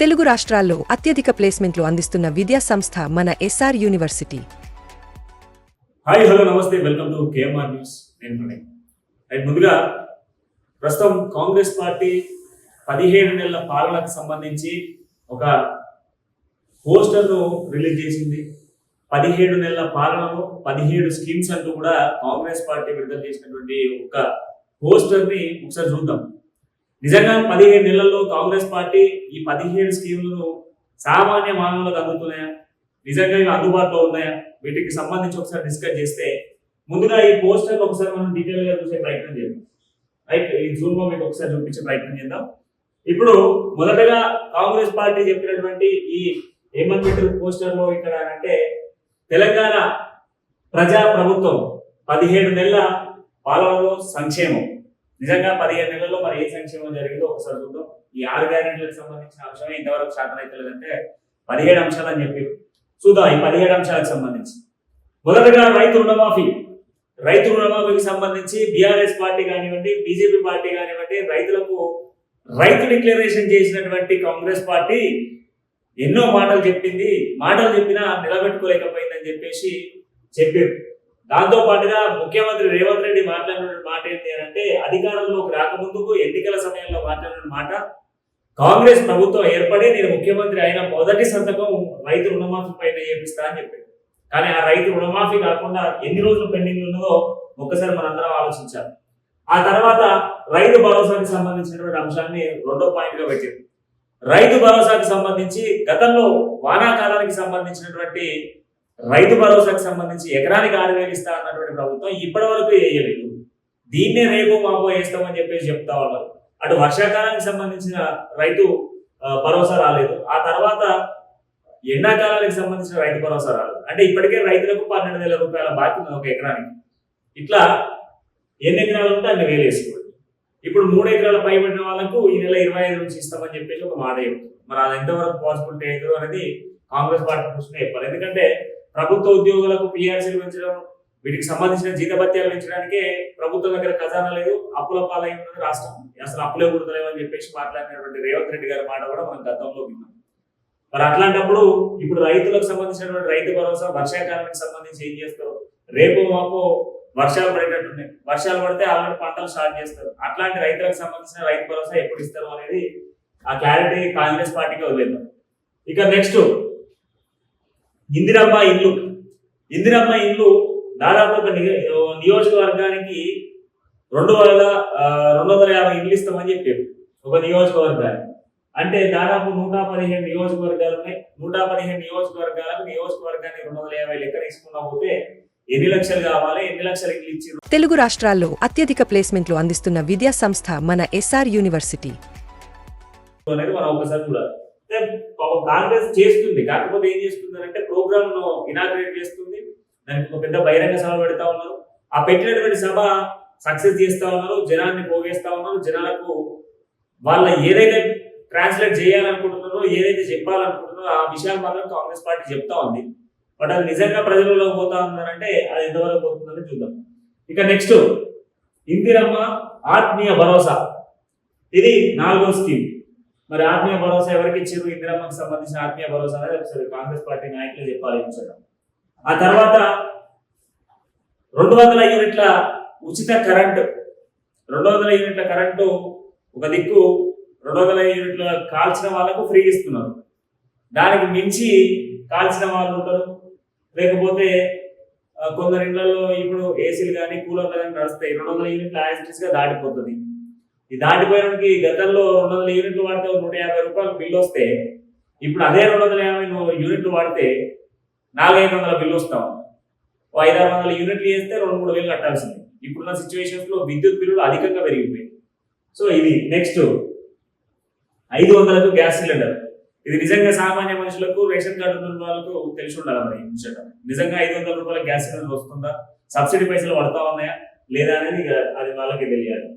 తెలుగు రాష్ట్రాల్లో అత్యధిక ప్లేస్మెంట్లు అందిస్తున్న విద్యా సంస్థ మన ఎస్ఆర్ యూనివర్సిటీ. హాయ్ హలో నమస్తే వెల్కమ్ టు కేఎంఆర్ న్యూస్. నేను ప్రణయ్. ముందుగా ప్రస్తుతం కాంగ్రెస్ పార్టీ పదిహేడు నెలల పాలనకు సంబంధించి ఒక పోస్టర్ను రిలీజ్ చేసింది. పదిహేడు నెలల పాలనలో పదిహేడు స్కీమ్స్ అంటూ కూడా కాంగ్రెస్ పార్టీ విడుదల చేసినటువంటి ఒక పోస్టర్ని ఒకసారి చూద్దాం. నిజంగా పదిహేడు నెలల్లో కాంగ్రెస్ పార్టీ ఈ పదిహేడు స్కీములను సామాన్య మానవులకు అందుతున్నాయా? నిజంగా ఇవి అందుబాటులో ఉన్నాయా? వీటికి సంబంధించి ఒకసారి డిస్కస్ చేస్తే ముందుగా ఈ పోస్టర్ ఒకసారి మనం డీటెయిల్గా చూసే ప్రయత్నం చేద్దాం. రైట్ ఈ జూమ్లో మీకు ఒకసారి చూపించే ప్రయత్నం చేద్దాం. ఇప్పుడు మొదటగా కాంగ్రెస్ పార్టీ చెప్పినటువంటి ఈ ఏమని పెట్టారు పోస్టర్లో ఇక్కడ అంటే తెలంగాణ ప్రజా ప్రభుత్వం పదిహేడు నెలల పాలనలో సంక్షేమం. నిజంగా పదిహేను నెలల్లో మరి ఏ సంక్షేమం జరిగిందో ఒకసారి చూద్దాం. ఈ ఆరు గ్యారెంటీలకు సంబంధించిన అంశమే ఇంతవరకు శాతం అయితే లేదంటే పదిహేడు అంశాలు అని చెప్పి చూద్దాం ఈ పదిహేడు అంశాలకు సంబంధించి. మొదటగా రైతు రుణమాఫీ. రైతు రుణమాఫీకి సంబంధించి బీఆర్ఎస్ పార్టీ కానివ్వండి బీజేపీ పార్టీ కానివ్వండి రైతులకు రైతు డిక్లరేషన్ చేసినటువంటి కాంగ్రెస్ పార్టీ ఎన్నో మాటలు చెప్పింది. మాటలు చెప్పినా నిలబెట్టుకోలేకపోయిందని చెప్పేసి చెప్పారు దాంతో పాటుగా ముఖ్యమంత్రి రేవంత్ రెడ్డి మాట్లాడిన మాట ఏంటి అని అంటే అధికారంలోకి రాకముందుకు ఎన్నికల సమయంలో మాట్లాడిన మాట కాంగ్రెస్ ప్రభుత్వం ఏర్పడి నేను ముఖ్యమంత్రి అయిన మొదటి సంతకం రైతు రుణమాఫీ పైన చేపిస్తా అని చెప్పాడు. కానీ ఆ రైతు రుణమాఫీ కాకుండా ఎన్ని రోజులు పెండింగ్ ఉన్నదో ఒక్కసారి మనందరం ఆలోచించాలి. ఆ తర్వాత రైతు భరోసాకి సంబంధించినటువంటి అంశాన్ని రెండో పాయింట్గా పెట్టింది రైతు భరోసాకి సంబంధించి గతంలో వానాకాలానికి సంబంధించినటువంటి రైతు భరోసాకు సంబంధించి ఎకరానికి ఆరు వేలు ఇస్తా అన్నటువంటి ప్రభుత్వం ఇప్పటి వరకు వేయలేదు. దీన్నే రేపు మాపో వేస్తామని చెప్పేసి చెప్తా ఉన్నారు. అటు వర్షాకాలానికి సంబంధించిన రైతు భరోసా రాలేదు. ఆ తర్వాత ఎండాకాలానికి సంబంధించిన రైతు భరోసా రాలేదు. అంటే ఇప్పటికే రైతులకు పన్నెండు వేల రూపాయల బాకీ ఉంది ఒక ఎకరానికి. ఇట్లా ఎన్ని ఎకరాలు ఉంటే అన్ని వేలు వేసుకోండి. ఇప్పుడు మూడు ఎకరాల పైబడిన వాళ్ళకు ఈ నెల ఇరవై ఐదు నుంచి ఇస్తామని చెప్పేసి ఒక మాట చెప్తుంది మరి అది ఎంతవరకు పాసిబిలిటీ అయిందో అనేది కాంగ్రెస్ పార్టీ చూసుకునే చెప్పాలి. ఎందుకంటే ప్రభుత్వ ఉద్యోగులకు పిఆర్సీలు పెంచడం వీటికి సంబంధించిన జీతభత్యాలు పెంచడానికే ప్రభుత్వం దగ్గర ఖజానా లేదు అప్పుల పాలై ఉన్నది రాష్ట్రం అసలు అప్పులే కుడతలేవు అని చెప్పేసి మాట్లాడినటువంటి రేవంత్ రెడ్డి గారి మాట కూడా మనం గతంలో విన్నాం. మరి అట్లాంటప్పుడు ఇప్పుడు రైతులకు సంబంధించినటువంటి రైతు భరోసా వర్షాకాలానికి సంబంధించి ఏం చేస్తారు? రేపు మాకు వర్షాలు పడేటట్టున్నాయి. వర్షాలు పడితే ఆల్రెడీ పంటలు స్టార్ట్ చేస్తారు. అట్లాంటి రైతులకు సంబంధించిన రైతు భరోసా ఎప్పుడు ఇస్తారు అనేది ఆ క్లారిటీ కాంగ్రెస్ పార్టీకి వదిలేద్దాం. ఇక నెక్స్ట్ ఇందిరమ్మ ఇల్లు. ఇందిరమ్మ ఇల్లు దాదాపు ఒక నియ- నియోజకవర్గానికి రెండు ఆ, రెండు వందల యాభై ఇల్లు ఇస్తామని చెప్పారు. ఒక నియోజకవర్గానికి. అంటే దాదాపు నూట పదిహేను నియోజకవర్గాలు ఉన్నాయి నూట పదిహేను నియోజకవర్గాలకు నియోజకవర్గానికి రెండు వందల యాభై లెక్క తీసుకున్నా పోతే ఎన్ని లక్షలు కావాలి ఎన్ని లక్షలు ఇల్లు ఇచ్చి తెలుగు రాష్ట్రాల్లో అత్యధిక ప్లేస్మెంట్లు అందిస్తున్న విద్యా సంస్థ మన ఎస్ఆర్ యూనివర్సిటీ. అనేది మనం ఒకసారి చూడాలి. కాంగ్రెస్ చేస్తుంది. కాకపోతే ఏం చేస్తుంది అంటే ప్రోగ్రామ్ను ఇనాగ్రేట్ చేస్తుంది. దానికి ఒక పెద్ద బహిరంగ సభ పెడతా ఉన్నారు. ఆ పెట్టినటువంటి సభ సక్సెస్ చేస్తా ఉన్నారు. జనాన్ని పోగేస్తా ఉన్నారు. జనాలకు వాళ్ళ ఏదైతే ట్రాన్స్లేట్ చేయాలనుకుంటున్నారో ఏదైతే చెప్పాలనుకుంటున్నారో ఆ విషయాలు మాత్రం కాంగ్రెస్ పార్టీ చెప్తా ఉంది. బట్ అది నిజంగా ప్రజలలో పోతా ఉన్నారంటే అది ఎంతవరకు పోతుందని చూద్దాం. ఇక నెక్స్ట్ ఇందిరమ్మ ఆత్మీయ భరోసా. ఇది నాలుగో స్కీమ్. మరి ఆత్మీయ భరోసా ఎవరికి ఇచ్చారు? ఇందిరమ్మకి సంబంధించిన ఆత్మీయ భరోసా అనేది ఒకసారి కాంగ్రెస్ పార్టీ నాయకులు చెప్పాలి ఆ తర్వాత రెండు వందల యూనిట్ల ఉచిత కరెంటు రెండు వందల యూనిట్ల కరెంటు ఒక దిక్కు రెండు వందల యూనిట్ల కాల్చిన వాళ్ళకు ఫ్రీ ఇస్తున్నారు. దానికి మించి కాల్చిన వాళ్ళు ఉంటారు లేకపోతే కొందరి ఇళ్ళలో ఇప్పుడు ఏసీలు కానీ కూలర్లు కానీ నడుస్తాయి. రెండు వందల యూనిట్ల యాజిటీస్గా దాటిపోతుంది. ఈ దాటిపోయినకి గతంలో రెండు వందల యూనిట్లు వాడితే నూట యాభై రూపాయలు బిల్లు వస్తే ఇప్పుడు అదే రెండు వందల యాభై యూనిట్లు వాడితే నాలుగైదు వందల బిల్లు వస్తాం ఓ ఐదు ఆరు వందల యూనిట్లు వేస్తే రెండు మూడు వేలు కట్టాల్సింది. ఇప్పుడున్న సిచ్యువేషన్స్లో విద్యుత్ బిల్లులు అధికంగా పెరిగిపోయాయి సో ఇది నెక్స్ట్ ఐదు వందలకు గ్యాస్ సిలిండర్. ఇది నిజంగా సామాన్య మనుషులకు రేషన్ కార్డు ఉన్న వాళ్ళకు తెలిసి ఉండాలి మరి? నిజంగా ఐదు వందల రూపాయల గ్యాస్ సిలిండర్ వస్తుందా? సబ్సిడీ పైసలు పడతా ఉన్నాయా? లేదా అనేది ఇక అది వాళ్ళకి తెలియాలి.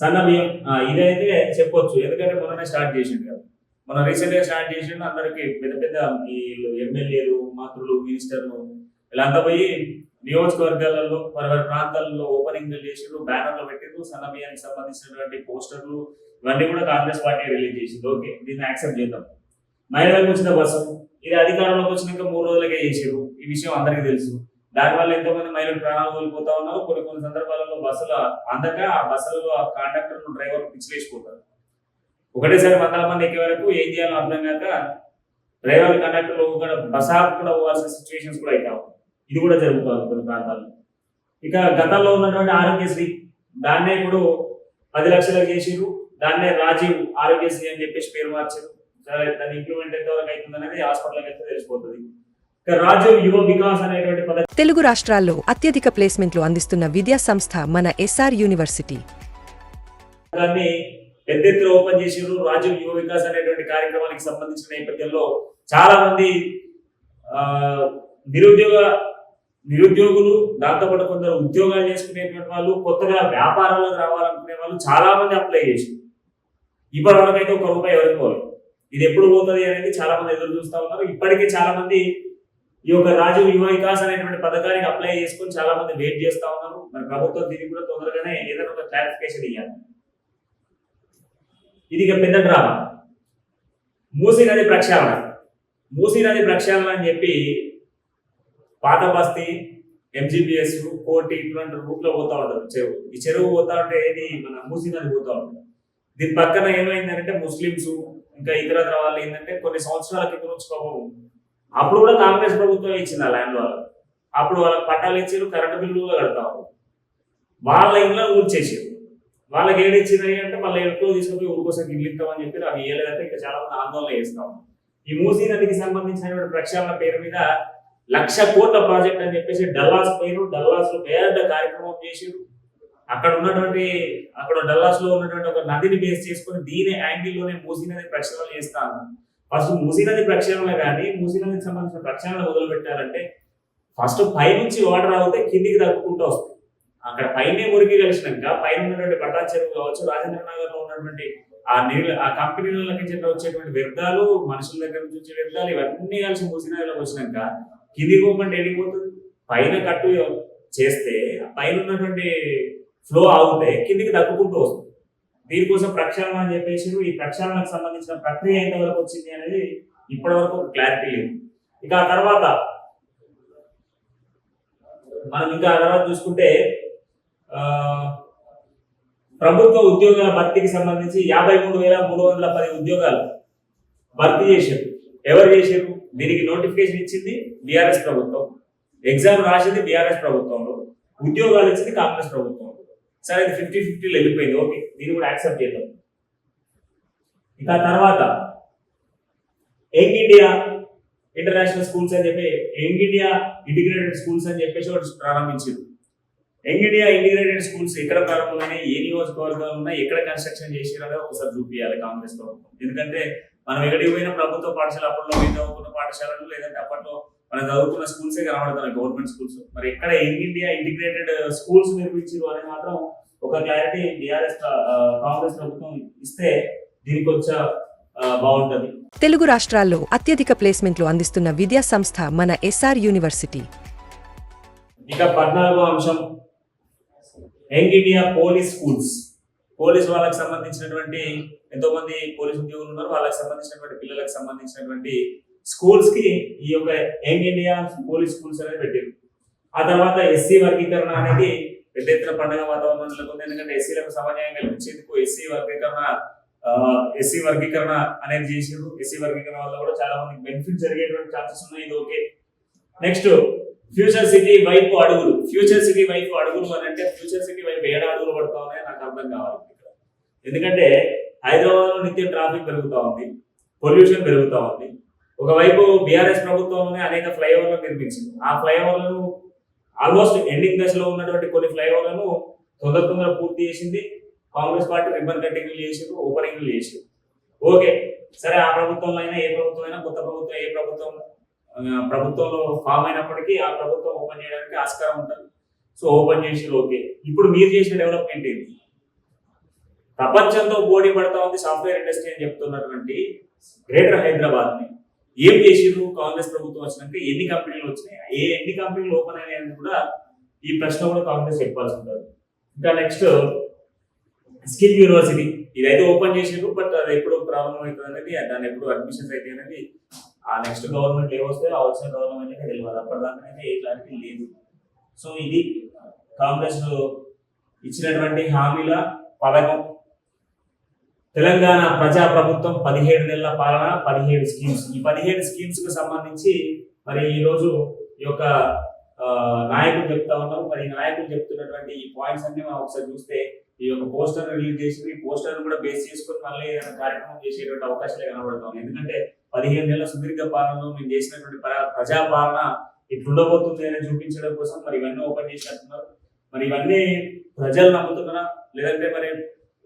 సన్న బియ్యం ఇదైతే చెప్పొచ్చు. ఎందుకంటే మొన్ననే స్టార్ట్ చేసిండు కదా. మన రీసెంట్గా స్టార్ట్ చేసిండు అందరికి పెద్ద పెద్ద వీళ్ళు ఎమ్మెల్యేలు మంత్రులు మినిస్టర్లు వీళ్ళంతా పోయి నియోజకవర్గాలలో వారి వారి ప్రాంతాలలో ఓపెనింగ్ చేసిండ్రు బ్యానర్లు పెట్టిండ్రు సన్న బియ్యానికి సంబంధించినటువంటి పోస్టర్లు ఇవన్నీ కూడా కాంగ్రెస్ పార్టీ రిలీజ్ చేసింది. ఓకే దీన్ని యాక్సెప్ట్ చేద్దాం. మహిళలకు వచ్చిన బస్సు ఇది అధికారంలోకి వచ్చినాక మూడు రోజులకే చేసారు ఈ విషయం అందరికీ తెలుసు. దానివల్ల ఎంతో మంది మహిళలు ప్రాణాలు కోల్పోతా ఉన్నారు. కొన్ని కొన్ని సందర్భాలలో బస్సులు అందక ఆ బస్సులలో ఆ కండక్టర్ డ్రైవర్ పిచ్చిలేసిపోతారు. ఒకటేసారి వందల మంది ఎక్కే వరకు ఏం చేయాలో అర్థం కాక డ్రైవర్ కండక్టర్లు కూడా బస్ కూడా పోవాల్సిన సిచ్యువేషన్స్ కూడా అవుతాయి ఇది కూడా జరుగుతుంది కొన్ని ప్రాంతాల్లో. ఇక గతంలో ఉన్నటువంటి ఆరోగ్యశ్రీ దాన్నే ఇప్పుడు పది లక్షలకు చేసిరు దాన్నే రాజీవ్ ఆరోగ్యశ్రీ అని చెప్పేసి పేరు మార్చారు. దాన్ని ఇంప్రూవ్మెంట్ ఇంప్లిమెంట్ ఎంతవరకు అవుతుంది అనేది హాస్పిటల్కి అయితే తెలిసిపోతుంది. తెలుగు రాష్ట్రాల్లో అత్యధిక ప్లేస్మెంట్లు అందిస్తున్న విద్యా సంస్థ మన ఎస్ఆర్ యూనివర్సిటీ. దాన్ని పెద్ద ఎత్తున ఓపెన్ చేసిరు రాజీవ్ యువ వికాస్ అనేటువంటి కార్యక్రమానికి సంబంధించిన నేపథ్యంలో చాలా మంది ఆ, నిరుద్యోగ నిరుద్యోగులు దాంతోపాటు కొందరు ఉద్యోగాలు చేసుకునేటువంటి వాళ్ళు కొత్తగా వ్యాపారాలకు రావాలనుకునే వాళ్ళు చాలా మంది అప్లై చేసి ఇప్పటి వరకు అయితే ఒక రూపాయి ఎవరికి పోలేదు. ఇది ఎప్పుడు పోతుంది అనేది చాలా మంది ఎదురు చూస్తా ఉన్నారు. ఇప్పటికే చాలా మంది ఈ యొక్క రాజీవ్ యువ వికాస్ అనేటువంటి పథకానికి అప్లై చేసుకొని చాలా మంది వెయిట్ చేస్తా ఉన్నారు. మరి ప్రభుత్వం దీనికి కూడా తొందరగానే ఏదైనా ఒక క్లారిఫికేషన్ ఇవ్వాలి ఇది ఇక పెద్ద డ్రామా మూసీ నది ప్రక్షాళన. మూసీ నది ప్రక్షాళన అని చెప్పి పాత బస్తీ ఎంజీబీఎస్ కోటి ఇటువంటి రూట్లో పోతా ఉంటారు చెరువు ఈ చెరువు పోతా ఉంటే ఏది? మన మూసీ నది పోతా ఉంటుంది. దీని పక్కన ఏమైందంటే ముస్లిమ్స్ ఇంకా ఇతర వాళ్ళు ఏంటంటే కొన్ని సంవత్సరాల క్రితం నుంచి పాపం అప్పుడు కూడా కాంగ్రెస్ ప్రభుత్వం ఇచ్చింది ఆ ల్యాండ్ వాళ్ళకి అప్పుడు వాళ్ళకి పట్టాలు ఇచ్చారు కరెంటు బిల్లు కూడా కడతా వాళ్ళ ఇంట్లో ఊర్చేసారు వాళ్ళకి ఏడిచ్చినాయి అంటే మళ్ళీ ఎక్కువ తీసుకుపోయి ఊరికోసం ఇల్లు ఇస్తామని చెప్పి అవి ఏలేదంటే ఇంకా చాలా మంది ఆందోళన చేస్తాం ఈ మూసీ నదికి సంబంధించినటువంటి ప్రక్షాళన పేరు మీద లక్ష కోట్ల ప్రాజెక్ట్ అని చెప్పేసి డల్లాస్ పోయిన డల్లాస్లో పెద్ద కార్యక్రమం చేసారు అక్కడ ఉన్నటువంటి అక్కడ డల్లాస్లో ఉన్నటువంటి ఒక నదిని బేస్ చేసుకొని దీని యాంగిల్లోనే మూసీ నది ప్రక్షాళన చేస్తాను ఫస్ట్ మూసీనది ప్రక్షాళన కానీ మూసీనదికి సంబంధించిన ప్రక్షాళన మొదలు పెట్టాలంటే ఫస్ట్ పై నుంచి వాటర్ ఆగితే కిందికి తగ్గుకుంటూ వస్తుంది అక్కడ పైనే మురికి కలిసినాక పైన ఉన్నటువంటి పట్టా చెరువు కావచ్చు రాజేంద్ర నగర్లో ఉన్నటువంటి ఆ నీళ్ళు ఆ కంపెనీల నుంచి వచ్చేటువంటి వ్యర్థాలు మనుషుల దగ్గర నుంచి వచ్చే వ్యర్థాలు ఇవన్నీ కలిసి మూసీనదిలోకి వచ్చినాక కిందికి పోకుండా ఎడిగిపోతుంది పైన కట్టు చేస్తే పైన ఉన్నటువంటి ఫ్లో ఆగితే కిందికి తగ్గుకుంటూ వస్తుంది. దీనికోసం ప్రక్షాళన అని చెప్పేసి ఈ ప్రక్షాళనకు సంబంధించిన ప్రక్రియ ఎంతవరకు వచ్చింది అనేది ఇప్పటి వరకు క్లారిటీ లేదు. ఇక ఆ తర్వాత మనం ఇంకా ఆ తర్వాత చూసుకుంటే ప్రభుత్వ ఉద్యోగాల భర్తీకి సంబంధించి యాభై మూడు వేల మూడు వందల పది ఉద్యోగాలు భర్తీ చేశారు ఎవరు చేశారు దీనికి నోటిఫికేషన్ ఇచ్చింది బీఆర్ఎస్ ప్రభుత్వం. ఎగ్జామ్ రాసింది బీఆర్ఎస్ ప్రభుత్వంలో. ఉద్యోగాలు ఇచ్చింది కాంగ్రెస్ ప్రభుత్వం. సరే ఇది ఫిఫ్టీ ఫిఫ్టీలో వెళ్ళిపోయింది. ఓకే దీన్ని కూడా యాక్సెప్ట్ చేద్దాం. ఇక తర్వాత యంగ్ ఇండియా ఇంటర్నేషనల్ స్కూల్స్ అని చెప్పి యంగ్ ఇండియా ఇంటిగ్రేటెడ్ స్కూల్స్ అని చెప్పేసి ఒకటి ప్రారంభించారు యంగ్ ఇండియా ఇంటిగ్రేటెడ్ స్కూల్స్ ఎక్కడ ప్రారంభమైనాయి ఏ నియోజకవర్గాలు ఉన్నాయి ఎక్కడ కన్స్ట్రక్షన్ చేసినారో ఒకసారి చూపించాలి కాంగ్రెస్ ప్రభుత్వం. ఎందుకంటే మనం ఎక్కడికి పోయిన ప్రభుత్వ పాఠశాల అప్పట్లో మేము చదువుకున్న పాఠశాలలు లేదంటే అప్పట్లో మనం చదువుకున్న స్కూల్సే కనబడుతున్నాయి గవర్నమెంట్ స్కూల్స్ మరి ఎక్కడ యంగ్ ఇండియా ఇంటిగ్రేటెడ్ స్కూల్స్ నిర్మించారు అనేది మాత్రం ఒక క్లారిటీ బీఆర్ఎస్ కాంగ్రెస్ ప్రభుత్వం ఇస్తే దీనికి వచ్చా ఆ, బాగుంటది. తెలుగు రాష్ట్రాల్లో అత్యధిక ప్లేస్మెంట్లు అందిస్తున్న విద్యా సంస్థ మన ఎస్ఆర్ యూనివర్సిటీ ఇక పద్నాలుగో అంశం. Young India police schools police వాళ్ళకి సంబంధించినటువంటి ఎంతో మంది పోలీస్ ఉద్యోగులు ఉన్నారు వాళ్ళకి సంబంధించినటువంటి పిల్లలకు సంబంధించినటువంటి స్కూల్స్కి ఈ యొక్క యంగ్ ఇండియా పోలీస్ స్కూల్స్ అనేది పెట్టారు ఆ తర్వాత ఎస్సీ వర్గీకరణ అనేది పెద్ద ఎత్తున పండుగ వాతావరణం ఉంది. ఎందుకంటే ఎస్సీలకు సమన్యాయం కల్పించేందుకు ఎస్సీ వర్గీకరణ ఎస్సీ వర్గీకరణ అనేది చేసారు ఎస్సీ వర్గీకరణ వల్ల కూడా చాలా మందికి బెనిఫిట్ జరిగేటువంటి ఛాన్సెస్ ఉన్నాయి. ఇది ఓకే. నెక్స్ట్ ఫ్యూచర్ సిటీ వైపు అడుగులు. ఫ్యూచర్ సిటీ వైపు అడుగులు అని అంటే ఫ్యూచర్ సిటీ వైపు ఏడు అడుగులు పడతా ఉన్నాయో నాకు అర్థం కావాలి ఎందుకంటే హైదరాబాద్లో నిత్యం ట్రాఫిక్ పెరుగుతా ఉంది. పొల్యూషన్ పెరుగుతా ఉంది. ఒకవైపు బీఆర్ఎస్ ప్రభుత్వంలోనే అనేక ఫ్లైఓవర్లు నిర్మించింది. ఆ ఫ్లైఓవర్లను ఆల్మోస్ట్ ఎండింగ్ దశలో ఉన్నటువంటి కొన్ని ఫ్లైఓవర్లను తొందర తొందర పూర్తి చేసింది. కాంగ్రెస్ పార్టీ రిబ్బన్ కటింగ్లు చేసారు ఓపెనింగ్లు చేసారు ఓకే సరే ఆ ప్రభుత్వంలో అయినా ఏ ప్రభుత్వం అయినా కొత్త ప్రభుత్వం ఏ ప్రభుత్వం ప్రభుత్వంలో ఫామ్ అయినప్పటికీ ఆ ప్రభుత్వం ఓపెన్ చేయడానికి ఆస్కారం ఉంటుంది. సో ఓపెన్ చేసి ఓకే. ఇప్పుడు మీరు చేసిన డెవలప్మెంట్ ఏంటి? ప్రపంచంతో పోటీ పడతా ఉంది సాఫ్ట్వేర్ ఇండస్ట్రీ అని చెప్తున్నటువంటి గ్రేటర్ హైదరాబాద్ని ఏం చేసిండ్రు? కాంగ్రెస్ ప్రభుత్వం వచ్చినాక ఎన్ని కంపెనీలు వచ్చినాయి? ఏ ఎన్ని కంపెనీలు ఓపెన్ అయినాయి అని కూడా ఈ ప్రశ్న కూడా కాంగ్రెస్ చెప్పాల్సి ఉంటుంది. ఇంకా నెక్స్ట్ స్కిల్ యూనివర్సిటీ ఇదైతే ఓపెన్ చేసిండ్రు బట్ అది ఎప్పుడు ప్రాబ్లం అవుతుంది అనేది దాన్ని ఎప్పుడు అడ్మిషన్స్ అయితే అనేది ఆ నెక్స్ట్ గవర్నమెంట్ ఏమొస్తే ఆ వచ్చిన గవర్నమెంట్ తెలియదు. అప్పటిదాకా ఏ క్లారిటీ లేదు. సో ఇది కాంగ్రెస్ ఇచ్చినటువంటి హామీల పథకం. తెలంగాణ ప్రజా ప్రభుత్వం పదిహేడు నెలల పాలన పదిహేడు స్కీమ్స్ ఈ పదిహేడు స్కీమ్స్కు సంబంధించి మరి ఈరోజు ఈ యొక్క నాయకులు చెప్తా ఉన్నారు మరి ఈ నాయకులు చెప్తున్నటువంటి ఈ పాయింట్స్ అన్ని మనం ఒకసారి చూస్తే ఈ యొక్క పోస్టర్ రిలీజ్ చేసి ఈ పోస్టర్ కూడా బేస్ చేసుకొని మళ్ళీ ఏదైనా కార్యక్రమం చేసేటువంటి అవకాశాలే కనబడతాం ఎందుకంటే పదిహేను నెలల సుదీర్ఘ పాలనలో మేము చేసినటువంటి ప్ర- ప్రజా పాలన ఇట్లుండబోతుంది అని చూపించడం కోసం మరి ఇవన్నీ ఓపెన్ చేసినట్టున్నారు మరి ఇవన్నీ ప్రజలు నమ్ముతున్నారా? లేదంటే మరి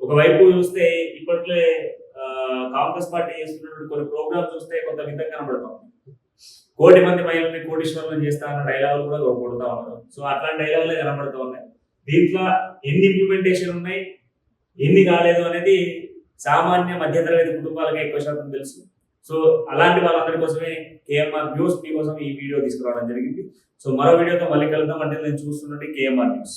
ఒకవైపు చూస్తే ఇప్పట్లో కాంగ్రెస్ పార్టీ చేస్తున్నటువంటి కొన్ని ప్రోగ్రామ్స్ చూస్తే కొంత విధంగా కనబడతాం. కోటి మంది మహిళల్ని కోటీశ్వరులను చేస్తా అన్న డైలాగులు కూడా కొడుతా ఉన్నారు. సో అట్లాంటి డైలాగులే కనబడుతూ ఉన్నాయి. దీంట్లో ఎన్ని ఇంప్లిమెంటేషన్ ఉన్నాయి ఎన్ని కాలేదు అనేది సామాన్య మధ్యతరగతి కుటుంబాలకే ఎక్కువ శాతం తెలుసు. సో అలాంటి వాళ్ళందరి కోసమే కేఎంఆర్ న్యూస్ మీకోసం ఈ వీడియో తీసుకురావడం జరిగింది. సో మరో వీడియోతో మళ్ళీ కలుద్దాం. అంటే నేను చూస్తున్నట్టు కేఎంఆర్ న్యూస్.